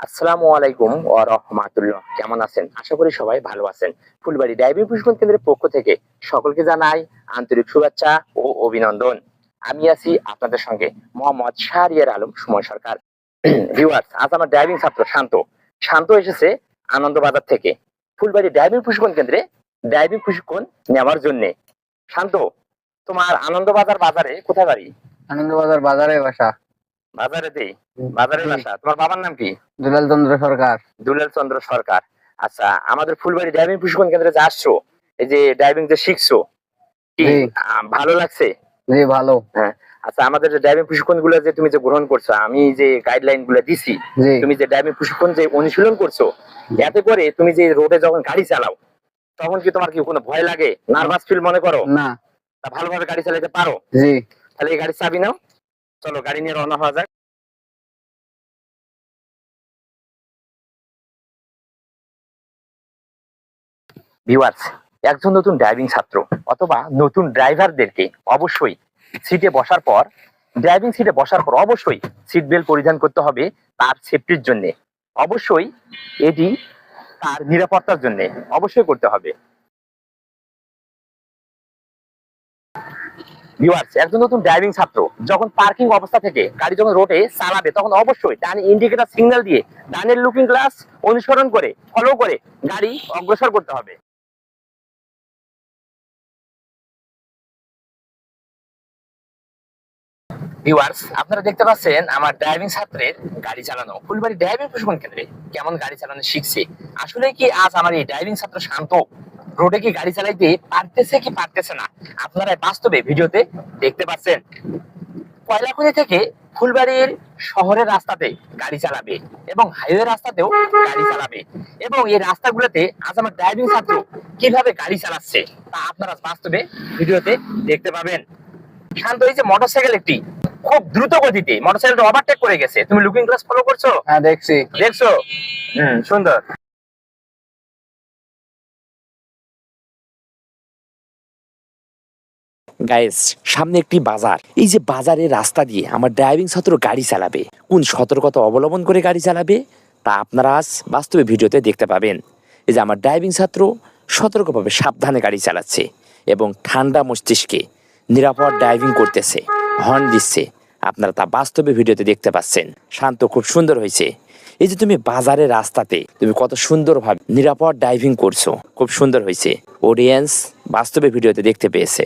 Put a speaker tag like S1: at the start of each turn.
S1: আসসালামু আলাইকুম ওয়া রাহমাতুল্লাহ। কেমন আছেন? আশা করি সবাই ভালো আছেন। ফুলবাড়ি ড্রাইভিং প্রশিক্ষণ কেন্দ্রের পক্ষ থেকে সকলকে জানাই আন্তরিক শুভেচ্ছা ও অভিনন্দন। আমি আছি আপনাদের সঙ্গে মোহাম্মদ শাহরিয়ার আলম, সুমন সরকার। ভিউয়ার্স, আজ আমার ড্রাইভিং ছাত্র শান্ত। শান্ত এসেছে আনন্দবাজার থেকে। ফুলবাড়ি ড্রাইভিং প্রশিক্ষণ কেন্দ্রে ড্রাইভিং প্রশিক্ষণ নেওয়ার জন্য। শান্ত, তোমার আনন্দবাজার বাজারে কোথায় বাড়ি?
S2: আনন্দবাজার বাজারে বাসা।
S1: বাজারে দেই? বাজারে বাসা? তোমার বাবার নাম কি?
S2: দুলাল চন্দ্র সরকার।
S1: দুলাল চন্দ্র সরকার। আচ্ছা আমাদের ফুলবাড়ি ড্রাইভিং প্রশিক্ষণ কেন্দ্রে যে আসছো এই যে ড্রাইভিং যে শিখছো কি ভালো লাগছে?
S2: জি ভালো।
S1: আচ্ছা আমাদের যে ড্রাইভিং প্রশিক্ষণগুলো যে তুমি যে গ্রহণ করছ আমি যে গাইডলাইনগুলো দিছি তুমি যে ড্রাইভিং প্রশিক্ষণ যে অনুশীলন করছ এতে করে তুমি যে রোডে যখন গাড়ি চালাও তখন কি তোমার কি কোনো ভয় লাগে? নার্ভাস ফিল মনে করো?
S2: না।
S1: ভালোভাবে গাড়ি চালাতে পারো?
S2: জি।
S1: তাহলে এই গাড়ির চাবি নাও। চলো গাড়ি নিয়ে রওনা হওয়া যাক। ভিউয়ার্স, একজন নতুন ড্রাইভিং ছাত্র অথবা নতুন ড্রাইভারদেরকে অবশ্যই সিটে বসার পর ড্রাইভিং সিটে বসার পর অবশ্যই সিট বেল্ট পরিধান করতে হবে তার সেফটির জন্য। অবশ্যই এটি তার নিরাপত্তার জন্য অবশ্যই করতে হবে। ভিউয়ার্স একজন নতুন ড্রাইভিং ছাত্র, যখন পার্কিং অবস্থা থেকে গাড়ি যখন রোডে চালাবে, তখন অবশ্যই ডান সিগন্যাল দিয়ে ডানের লুকিং গ্লাস অনুসরণ করে ফলো করে গাড়ি অগ্রসর করতে হবে। ভিউয়ার্স আপনারা দেখতে পাচ্ছেন আমার ড্রাইভিং ছাত্রের গাড়ি চালানো। ফুলবাড়ি ড্রাইভিং প্রশিক্ষণ কেন্দ্রে কেমন গাড়ি চালানো শিখছে? আসলে কি আজ আমার এই ড্রাইভিং ছাত্র শান্ত? রোডে কি গাড়ি চালাইতে পারতেছে কি পারতেছে না? আপনারা বাস্তবে ভিডিওতে দেখতে পাচ্ছেন। কয়লাখনি থেকে ফুলবাড়ির শহরের রাস্তাতে গাড়ি চালাবে এবং হাইওয়ে রাস্তাতেও গাড়ি চালাবে। এবং এই রাস্তাগুলোতে আজ আমার ড্রাইভিং ছাত্র কীভাবে গাড়ি চালাচ্ছে তা আপনারা বাস্তবে ভিডিওতে দেখতে পাবেন। শান্ত হয়েছে মোটরসাইকেল একটি খুব দ্রুত গতিতে মোটরসাইকেলটা ওভারটেক করে গেছে। তুমি লুকিং গ্লাস ফলো করছ?
S2: হ্যাঁ দেখছি।
S1: দেখছ? হুম সুন্দর। গাইস সামনে একটি বাজার। এই যে বাজারের রাস্তা দিয়ে আমার ড্রাইভিং ছাত্র গাড়ি চালাবে। কোন সতর্কতা অবলম্বন করে গাড়ি চালাবে? তা আপনারা আজ বাস্তবে ভিডিওতে দেখতে পাবেন। এই যে আমার ড্রাইভিং ছাত্র সতর্কভাবে সাবধানে গাড়ি চালাচ্ছে এবং ঠান্ডা মস্তিষ্কে নিরাপদ ড্রাইভিং করতেছে হর্ন দিচ্ছে। আপনারা তা বাস্তবে ভিডিওতে দেখতে পাচ্ছেন। শান্ত খুব সুন্দর হয়েছে। এই যে তুমি বাজারের রাস্তাতে তুমি কত সুন্দরভাবে নিরাপদ ড্রাইভিং করছ, খুব সুন্দর হয়েছে। অডিয়েন্স বাস্তবে ভিডিওতে দেখতে পেয়েছে।